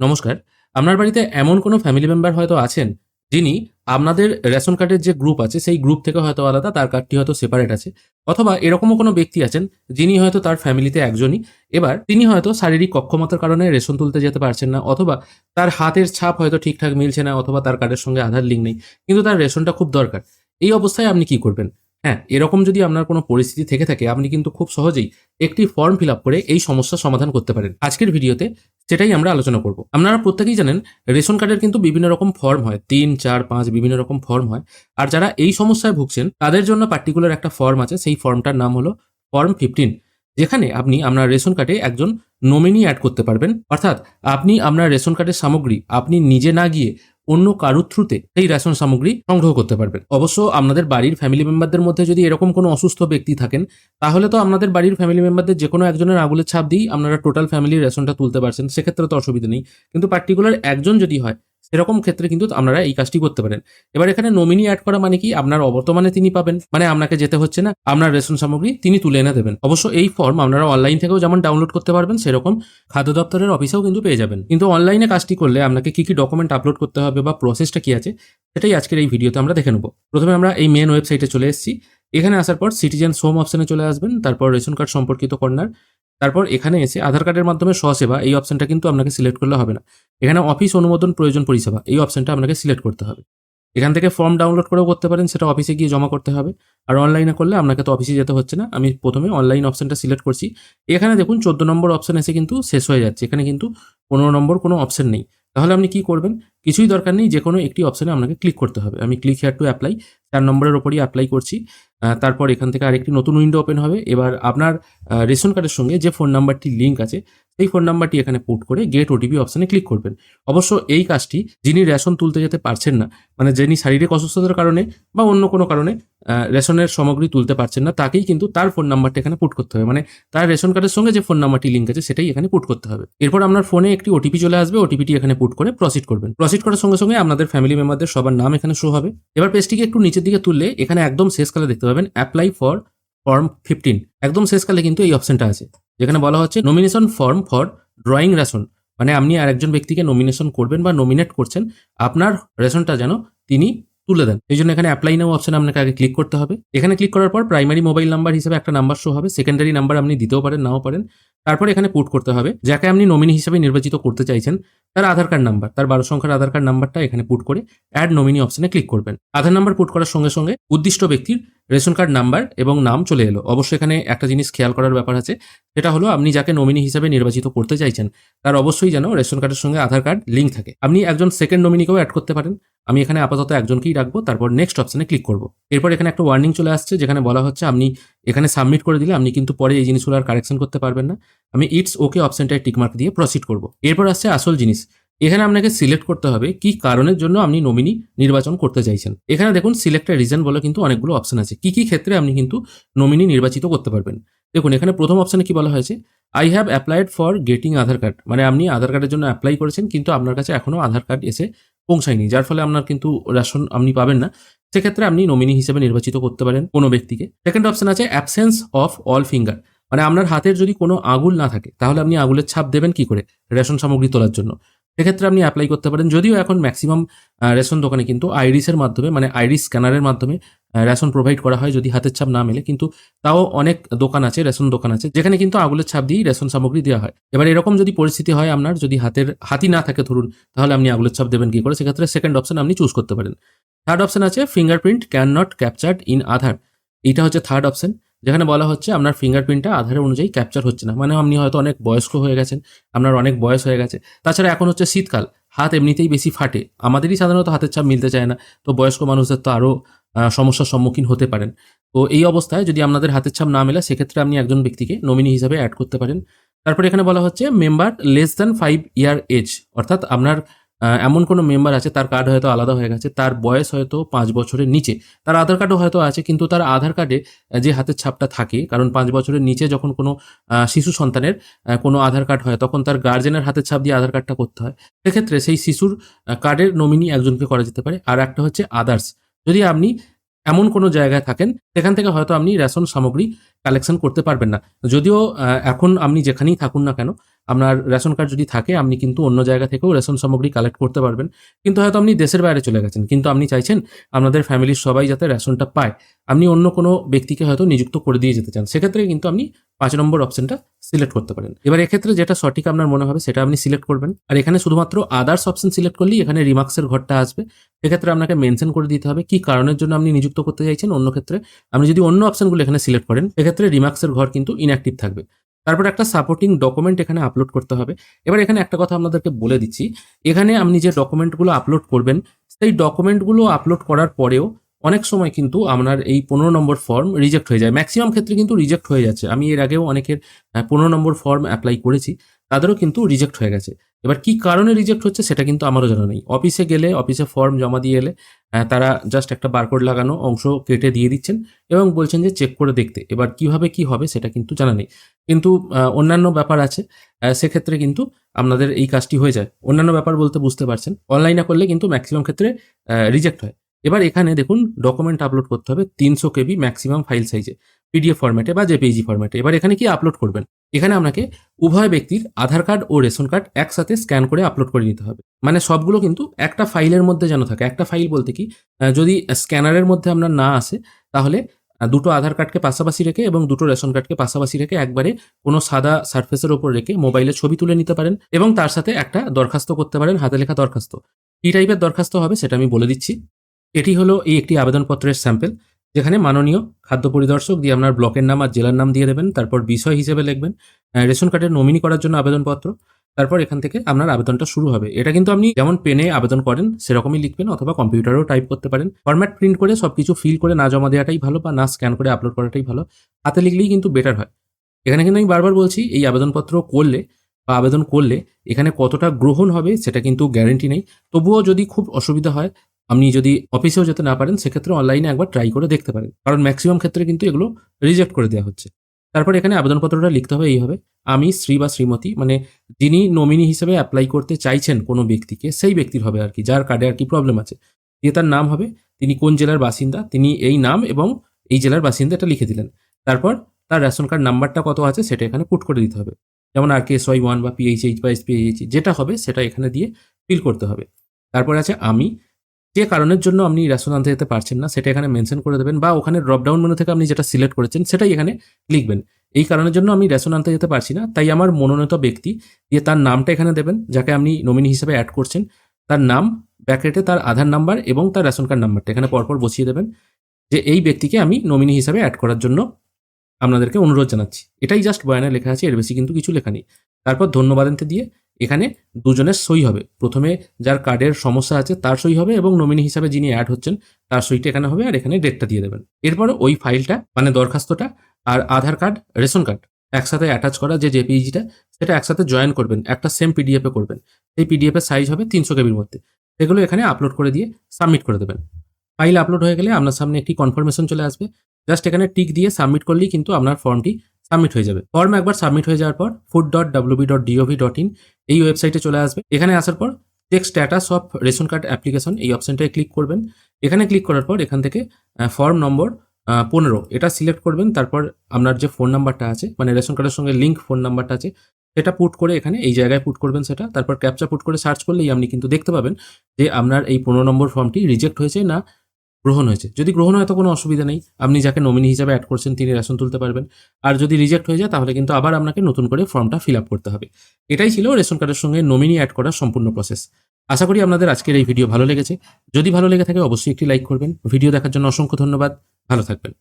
নমস্কার, আপনার বাড়িতে এমন কোনো ফ্যামিলি মেম্বার হয়তো আছেন যিনি আপনাদের রেশন কার্ডের যে গ্রুপ আছে, সেই গ্রুপ থেকে হয়তো আলাদা, তার কার্ডটি হয়তো সেপারেট আছে, অথবা এরকমও কোনো ব্যক্তি আছেন যিনি হয়তো তার ফ্যামিলিতে একজনই, এবার তিনি হয়তো শারীরিক কক্ষমতার কারণে রেশন তুলতে যেতে পারছেন না, অথবা তার হাতের ছাপ হয়তো ঠিকঠাক মিলছে না, অথবা তার কার্ডের সঙ্গে আধার লিঙ্ক নেই, কিন্তু তার রেশনটা খুব দরকার। এই অবস্থায় আপনি কি করবেন? হ্যাঁ এরকম যদি আপনার কোনো পরিস্থিতি থেকে থাকে, আপনি কিন্তু খুব সহজেই একটি ফর্ম ফিল আপ করে এই সমস্যার সমাধান করতে পারেন। আজকের ভিডিওতে সেটাই আমরা আলোচনা করব। আপনারা প্রত্যেকেই জানেন, রেশন কার্ডের কিন্তু বিভিন্ন রকম ফর্ম হয়, তিন, চার, পাঁচ বিভিন্ন রকম ফর্ম হয়। আর যারা এই সমস্যায় ভুগছেন, তাদের জন্য পার্টিকুলার একটা ফর্ম আছে, সেই ফর্মটার নাম হলো ফর্ম ফিফটিন যেখানে আপনি আপনার রেশন কার্ডে একজন নমিনি অ্যাড করতে পারবেন। অর্থাৎ আপনি আপনার রেশন কার্ডের সামগ্রী আপনি নিজে না গিয়ে অন্য কারুর থ্রুতে এই রেশন সামগ্রী সংগ্রহ করতে পারবেন। অবশ্য আপনাদের বাড়ির ফ্যামিলি মেম্বারদের মধ্যে যদি এরকম কোনো অসুস্থ ব্যক্তি থাকেন, তাহলে তো আপনাদের বাড়ির ফ্যামিলি মেম্বারদের যে কোনো একজনের আঙুলের ছাপ দিয়েই আপনারা টোটাল ফ্যামিলির রেশনটা তুলতে পারছেন, সেক্ষেত্রে তো অসুবিধা নেই। কিন্তু পার্টিকুলার একজন যদি হয় সেরকম ক্ষেত্রে কিন্তু আপনারা এই কাজটি করতে পারেন। এবার এখানে নমিনি অ্যাড করা মানে কি? আপনার অবর্তমানে তিনি পাবেন। মানে আপনাকে যেতে হচ্ছে না। আপনার রেশন সামগ্রী তিনি তুলে এনে দেবেন। অবশ্য এই ফর্ম আপনারা অনলাইন থেকেও যেমন ডাউনলোড করতে পারবেন, সেরকম খাদ্য দপ্তরের অফিসেও কিন্তু পেয়ে যাবেন। কিন্তু অনলাইনে কাজটি করলে আপনাকে কি কি ডকুমেন্ট আপলোড করতে হবে বা প্রসেসটা কি আছে, সেটাই আজকের এই ভিডিওতে আমরা দেখে নেব। প্রথমে আমরা এই মেন ওয়েবসাইটে চলে এসেছি। এখানে আসার পর সিটিজেন হোম অপশনে চলে আসবেন। তারপর রেশন কার্ড সম্পর্কিত কর্নার তারপর এখানে এসে আধার কার্ডের মাধ্যমে স্বসেবা, এই অপশনটা কিন্তু আপনাকে সিলেক্ট করলে হবে না। এখানে অফিস অনুমোদন, প্রয়োজন পরিষেবা, এই অপশনটা আপনাকে সিলেক্ট করতে হবে। এখান থেকে ফর্ম ডাউনলোড করেও করতে পারেন, সেটা অফিসে গিয়ে জমা করতে হবে। আর অনলাইনে করলে আপনাকে তো অফিসে যেতে হচ্ছে না। আমি প্রথমে অনলাইন অপশনটা সিলেক্ট করছি। এখানে দেখুন, চোদ্দ নম্বর অপশন এসে কিন্তু শেষ হয়ে যাচ্ছে। এখানে কিন্তু পনেরো নম্বর কোনো অপশন নেই। তাহলে আপনি কি করবেন? কিছুই দরকার নেই যে কোনো একটি অপশনে আপনাকে ক্লিক করতে হবে। আমি ক্লিক হেয়ার টু অ্যাপ্লাই চার নম্বরের ওপরই অ্যাপ্লাই করছি। তারপর এখান থেকে আরেকটি নতুন উইন্ডো ওপেন হবে। এবার আপনার রেশন কার্ডের সঙ্গে যে ফোন নাম্বারটি লিঙ্ক আছে, সেই ফোন নাম্বারটি এখানে পুট করে গেট ওটিপি অপশানে ক্লিক করবেন। অবশ্য এই কাজটি যিনি রেশন তুলতে যেতে পারছেন না মানে যিনি শারীরিক অসুস্থতার কারণে বা অন্য কোনো কারণে রেশনের সামগ্রী তুলতে পারছেন না, তাকেই কিন্তু তার ফোন নাম্বারটা এখানে পুট করতে হবে। মানে তার রেশন কার্ডের সঙ্গে যে ফোন নাম্বারটি লিঙ্ক আছে, সেটাই এখানে পুট করতে হবে। এরপর আপনার ফোনে একটি ওটিপি চলে আসবে ওটিপিটি এখানে পুট করে প্রসিড করবেন। প্রসিড করার সঙ্গে সঙ্গে আপনাদের ফ্যামিলি মেম্বারদের সবার নাম এখানে শো হবে। এবার পেজটিকে একটু নিচের দিকে তুললে এখানে একদম শেষকালে দেখতে পাবেন অ্যাপ্লাই ফর ফর্ম ফিফটিন একদম শেষকালে কিন্তু এই অপশনটা আছে, যেখানে বলা হচ্ছে nomination form for drawing ration মানে আপনি আর একজন ব্যক্তিকে নমিনেশন করবেন বা নমিনেট করছেন, আপনার রেশনটা যেন তিনি তুলে দেন। এই জন্য এখানে অ্যাপ্লাই নাও অপশন আপনাকে আগে ক্লিক করতে হবে। এখানে ক্লিক করার পর প্রাইমারি মোবাইল নাম্বার হিসেবে একটা নাম্বার শো হবে। সেকেন্ডারি নাম্বার আপনি দিতেও পারেন, নাও পারেন। তারপর এখানে পুট করতে হবে। যাকে আপনি নমিনি হিসেবে নির্বাচিত করতে চাইছেন, তার আধার কার্ড নাম্বার তার বারো সংখ্যার আধার কার্ড নাম্বারটা এখানে পুট করে অ্যাড নমিনি অপশনে ক্লিক করবেন। আধার নাম্বার পুট করার সঙ্গে সঙ্গে উদ্দিষ্ট ব্যক্তির রেশন কার্ড নাম্বার এবং নাম চলে এলো। অবশ্যই এখানে একটা জিনিস খেয়াল করার ব্যাপার আছে, সেটা হলো আপনি যাকে নমিনি হিসেবে নির্বাচিত করতে চাইছেন, তার অবশ্যই যেন রেশন কার্ডের সঙ্গে আধার কার্ড লিঙ্ক থাকে। আপনি একজন সেকেন্ড নমিনিকেও অ্যাড করতে পারেন। আমি এখানে আপাতত একজনকেই রাখব, তারপর নেক্সট অপশনে ক্লিক করব। এরপর এখানে একটা ওয়ার্নিং চলে আসছে, যেখানে বলা হচ্ছে আপনি এখানে সাবমিট করে দিলে আপনি কিন্তু পরে এই জিনিসগুলো আর কারেকশন করতে পারবেন না। আমি ইটস ওকে অপশনটায় টিকমার্ক দিয়ে প্রসিড করব। এরপর আসছে আসল জিনিস। এখানে আপনাকে সিলেক্ট করতে হবে কি কারণের জন্য আপনি নমিনি নির্বাচন করতে চাইছেন। এখানে দেখুন সিলেক্টেড রিজন বলে কিন্তু অনেকগুলো অপশন আছে। কি কি ক্ষেত্রে আপনি কিন্তু নমিনি নির্বাচিত করতে পারবেন। দেখুন, এখানে প্রথম অপশনে কি বলা হয়েছে? I have applied for getting Aadhaar card মানে আপনি আধার কার্ডের জন্য অ্যাপ্লাই করেছেন, কিন্তু আপনার কাছে এখনও আধার কার্ড এসে পৌঁছায়নি, যার ফলে আপনার কিন্তু রেশন আপনি পাবেন না। সেক্ষেত্রে আপনি নমিনি হিসেবে নির্বাচিত করতে পারেন কোনো ব্যক্তিকে। সেকেন্ড অপশন আছে অ্যাবসেন্স অফ অল ফিঙ্গার মানে আপনার হাতের যদি কোনো আঙুল না থাকে, তাহলে আপনি আঙুলের ছাপ দেবেন কি করে? রেশন সামগ্রী তোলার জন্য। সেক্ষেত্রে আপনি অ্যাপ্লাই করতে পারেন। যদিও এখন ম্যাক্সিমাম রেশন দোকানে কিন্তু আইরিসের মাধ্যমে মানে আইরিস স্ক্যানারের মাধ্যমে রেশন প্রোভাইড করা হয় যদি হাতের ছাপ না মেলে। কিন্তু তাও অনেক দোকান আছে, রেশন দোকান আছে, যেখানে কিন্তু আগুলের ছাপ দিয়েই রেশন সামগ্রী দেওয়া হয়। এবার এরকম যদি পরিস্থিতি হয় আপনার, যদি হাতের, হাতি না থাকে ধরুন, তাহলে আপনি আগুলের ছাপ দেবেন কী করে? সেক্ষেত্রে সেকেন্ড অপশন আপনি চুজ করতে পারেন। থার্ড অপশন আছে fingerprint can not captured in Aadhaar এটা হচ্ছে থার্ড অপশন যেখানে বলা হচ্ছে আপনার ফিঙ্গারপ্রিন্টটা আধারের অনুযায়ী ক্যাপচার হচ্ছে না। মানে আপনি হয়তো অনেক বয়স্ক হয়ে গেছেন, আপনার অনেক বয়স হয়ে গেছে। তাছাড়া এখন হচ্ছে শীতকাল, হাত এমনিতেই বেশি ফাটে। আমাদেরই সাধারণত হাতের ছাপ মিলতে চায় না, তো বয়স্ক মানুষদের তো আরও সমস্যার সম্মুখীন হতে পারেন। তো এই অবস্থায় যদি আপনাদের হাতের ছাপ না মেলে, সেক্ষেত্রে আপনি একজন ব্যক্তিকে নমিনি হিসাবে অ্যাড করতে পারেন। তারপর এখানে বলা হচ্ছে member less than five year age অর্থাৎ আপনার এমন কোনো মেম্বার আছে, তার কার্ড হয়তো আলাদা হয়ে গেছে, তার বয়স হয়তো পাঁচ বছরের নিচে। তার আধার কার্ডও হয়তো আছে, কিন্তু তার আধার কার্ডে যে হাতের ছাপটা থাকে, কারণ পাঁচ বছরের নিচে যখন কোনো শিশু সন্তানের কোনো আধার কার্ড হয়, তখন তার গার্জেনের হাতের ছাপ দিয়ে আধার কার্ডটা করতে হয়। সেক্ষেত্রে সেই শিশুর কার্ডের নমিনি একজনকে করা যেতে পারে, আর একটা হচ্ছে আদার্স যদি আপনি এমন কোনো জায়গায় থাকেন, সেখান থেকে হয়তো আপনি রেশন সামগ্রী কালেকশন করতে পারবেন না। যদিও এখন আপনি যেখানেই থাকুন না কেন আপনার রেশন কার্ড যদি থাকে, আপনি কিন্তু অন্য জায়গা থেকেও রেশন সামগ্রী কালেক্ট করতে পারবেন। কিন্তু হয়তো আপনি দেশের বাইরে চলে গেছেন, কিন্তু আপনি চাইছেন আপনাদের ফ্যামিলির সবাই যাতে রেশনটা পায়। আপনি অন্য কোনো ব্যক্তিকে হয়তো নিযুক্ত করে দিয়ে যেতে চান। সেক্ষেত্রে কিন্তু আপনি পাঁচ নম্বর অপশনটা সিলেক্ট করতে পারেন। এবার এক্ষেত্রে যেটা সঠিক আপনার মনে হবে, সেটা আপনি সিলেক্ট করবেন। আর এখানে শুধুমাত্র আদার্স অপশন সিলেক্ট করলেই এখানে রিমার্কসের ঘরটা আসবে। সেক্ষেত্রে আপনাকে মেনশন করে দিতে হবে কি কারণের জন্য আপনি নিযুক্ত করতে চাইছেন। অন্য ক্ষেত্রে আপনি যদি অন্য অপশনগুলো এখানে সিলেক্ট করেন সেক্ষেত্রে রিমার্কসের ঘর কিন্তু ইনঅ্যাক্টিভ থাকবে। তারপর একটা সাপোর্টিং ডকুমেন্ট এখানে আপলোড করতে হবে। এবার এখানে একটা কথা আপনাদেরকে বলে দিচ্ছি। এখানে আপনি যে ডকুমেন্টগুলো আপলোড করবেন, সেই ডকুমেন্টগুলো আপলোড করার পরেও অনেক সময় কিন্তু আপনার এই পনেরো নম্বর ফর্ম রিজেক্ট হয়ে যায়। ম্যাক্সিমাম ক্ষেত্রে কিন্তু রিজেক্ট হয়ে যাচ্ছে। আমি এর আগেও অনেকের পনেরো নম্বর ফর্ম অ্যাপ্লাই করেছি, তাদেরও কিন্তু রিজেক্ট হয়ে গেছে। এবার কি কারণে রিজেক্ট হচ্ছে সেটা কিন্তু আমারও জানা নেই। অফিসে গেলে অফিসে ফর্ম জমা দিয়ে এলে তারা জাস্ট একটা বারকোড লাগানো অংশ কেটে দিয়ে দিচ্ছেন এবং বলছেন যে চেক করে দেখতে। এবার কীভাবে কি হবে সেটা কিন্তু জানা নেই। কিন্তু অন্যান্য ব্যাপার আছে সেক্ষেত্রে কিন্তু আপনাদের এই কাজটি হয়ে যায়। অন্যান্য ব্যাপার বলতে বুঝতে পারছেন। অনলাইনে করলে কিন্তু ম্যাক্সিমাম ক্ষেত্রে রিজেক্ট হয়। এবার এখানে দেখুন ডকুমেন্ট আপলোড করতে হবে তিনশো কেবি ম্যাক্সিমাম ফাইল সাইজে পিডিএফ ফরম্যাটে বা জেপিজি ফরম্যাটে এবার এখানে কি আপলোড করবেন? এখানে আপনাকে উভয় ব্যক্তির আধার কার্ড ও রেশন কার্ড একসাথে স্ক্যান করে আপলোড করে নিতে হবে। মানে সবগুলো কিন্তু একটা ফাইলের মধ্যে যেন থাকে। একটা ফাইল বলতে কি যদি স্ক্যানারের মধ্যে আপনার না আসে, তাহলে দুটো আধার কার্ডকে পাশাপাশি রেখে এবং দুটো রেশন কার্ডকে পাশাপাশি রেখে একবারে কোনো সাদা সারফেসের ওপর রেখে মোবাইলে ছবি তুলে নিতে পারেন এবং তার সাথে একটা দরখাস্ত করতে পারেন, হাতে লেখা দরখাস্ত। কি টাইপের দরখাস্ত হবে সেটা আমি বলে দিচ্ছি। এটি হলো এই একটি আবেদনপত্রের স্যাম্পেল, যেখানে মাননীয় খাদ্য পরিদর্শক দিয়ে আপনার ব্লকের নাম আর জেলার নাম দিয়ে দেবেন, তারপর বিষয় হিসেবে লিখবেন রেশন কার্ডের নমিনি করার জন্য আবেদনপত্র, তারপর এখান থেকে আপনার আবেদনটা শুরু হবে। এটা কিন্তু আপনি যেমন পেনে আবেদন করেন, সেরকমই লিখবেন অথবা কম্পিউটারেও টাইপ করতে পারেন। ফরম্যাট প্রিন্ট করে সব কিছু ফিল করে না জমা দেওয়াটাই ভালো বা না স্ক্যান করে আপলোড করাটাই ভালো। হাতে লিখলেই কিন্তু বেটার হয়। এখানে কিন্তু আমি বারবার বলছি, এই আবেদনপত্র করলে বা আবেদন করলে এখানে কতটা গ্রহণ হবে সেটা কিন্তু গ্যারেন্টি নেই। তবুও যদি খুব অসুবিধা হয় আপনি যদি অফিসেও যেতে না পারেন সেক্ষেত্রে অনলাইনে একবার ট্রাই করে দেখতে পারেন। কারণ ম্যাক্সিমাম ক্ষেত্রে কিন্তু এগুলো রিজেক্ট করে দেওয়া হচ্ছে। তারপর এখানে আবেদনপত্রটা লিখতে হবে এইভাবে। আমি শ্রী বা শ্রীমতী মানে যিনি নমিনি হিসেবে অ্যাপ্লাই করতে চাইছেন কোনো ব্যক্তিকে, সেই ব্যক্তির হবে আর কি, যার কার্ডে আর কি প্রবলেম আছে। দিয়ে তার নাম হবে, তিনি কোন জেলার বাসিন্দা, তিনি এই নাম এবং এই জেলার বাসিন্দা এটা লিখে দিলেন। তারপর তার রেশন কার্ড নাম্বারটা কত আছে, সেটা এখানে পুট করে দিতে হবে। যেমন R K S Y one বা পিএইচএইচ বা এসপিএইচ যেটা হবে, সেটা এখানে দিয়ে ফিল করতে হবে। তারপর আছে আমি যে কারণের জন্য আপনি রেশন আনতে যেতে পারছেন না, সেটা এখানে মেনশন করে দেবেন বা ওখানে ড্রপডাউন মেনু থেকে আপনি যেটা সিলেক্ট করেছেন, সেটাই এখানে লিখবেন। এই কারণের জন্য আমি রেশন আনতে যেতে পারছি না, তাই আমার মনোনীত ব্যক্তি দিয়ে তার নামটা এখানে দেবেন, যাকে আপনি নমিনি হিসেবে অ্যাড করছেন, তার নাম ব্যাকেটে তার আধার নাম্বার এবং তার রেশন কার্ড নাম্বারটা এখানে পরপর বসিয়ে দেবেন যে এই ব্যক্তিকে আমি নমিনি হিসাবে অ্যাড করার জন্য আপনাদেরকে অনুরোধ জানাচ্ছি। এটাই জাস্ট বয়ানে লেখা আছে, এর বেশি কিন্তু কিছু লেখা নেই। তারপর ধন্যবাদান্তে দিয়ে এখানে দুজনের সই হবে। প্রথমে যার কার্ডের সমস্যা আছে তার সই হবে এবং নমিনি হিসাবে যিনি অ্যাড হচ্ছেন, তার সইটা এখানে হবে আর এখানে ডেটটা দিয়ে দেবেন। এরপর ওই ফাইলটা মানে দরখাস্তটা আর আধার কার্ড রেশন কার্ড একসাথে অ্যাটাচ করা যে জেপিইজিটা সেটা একসাথে জয়েন করবেন, একটা সেম পিডিএফে করবেন। সেই পিডিএফের সাইজ হবে তিনশো কেবির মধ্যে। সেগুলো এখানে আপলোড করে দিয়ে সাবমিট করে দেবেন। ফাইল আপলোড হয়ে গেলে আপনার সামনে একটি কনফার্মেশন চলে আসবে। জাস্ট এখানে টিক দিয়ে সাবমিট করলেই কিন্তু আপনার ফর্মটি সাবমিট হয়ে যাবে। ফর্ম একবার সাবমিট হয়ে যাওয়ার পর food dot WB dot gov dot in এই ওয়েবসাইটে চলে আসবে। এখানে আসার পর check status of ration card application এই অপশনটায় ক্লিক করবেন। এখানে ক্লিক করার পর এখান থেকে ফর্ম নম্বর পনেরো। এটা সিলেক্ট করবেন। তারপর আপনার যে ফোন নাম্বারটা আছে মানে রেশন কার্ডের সঙ্গে লিঙ্ক ফোন নাম্বারটা আছে, সেটা পুট করে এখানে এই জায়গায় পুট করবেন সেটা। তারপর ক্যাপচা পুট করে সার্চ করলেই আপনি কিন্তু দেখতে পাবেন যে আপনার এই পনেরো নম্বর ফর্মটি রিজেক্ট হয়েছে না গ্রহণ হয়েছে। যদি গ্রহণ হয় তো কোনো অসুবিধা নেই। আপনি যাকে নমিনি হিসাবে অ্যাড করছেন, তিনি রেশন তুলতে পারবেন। আর যদি রিজেক্ট হয়ে যায়, তাহলে কিন্তু আবার আপনাকে নতুন করে ফর্মটা ফিল আপ করতে হবে। এটাই ছিল রেশন কার্ডের সঙ্গে নমিনি অ্যাড করার সম্পূর্ণ প্রসেস আশা করি আপনাদের আজকের এই ভিডিও ভালো লেগেছে। যদি ভালো লেগে থাকে, অবশ্যই একটি লাইক করবেন। ভিডিও দেখার জন্য অসংখ্য ধন্যবাদ। ভালো থাকবেন।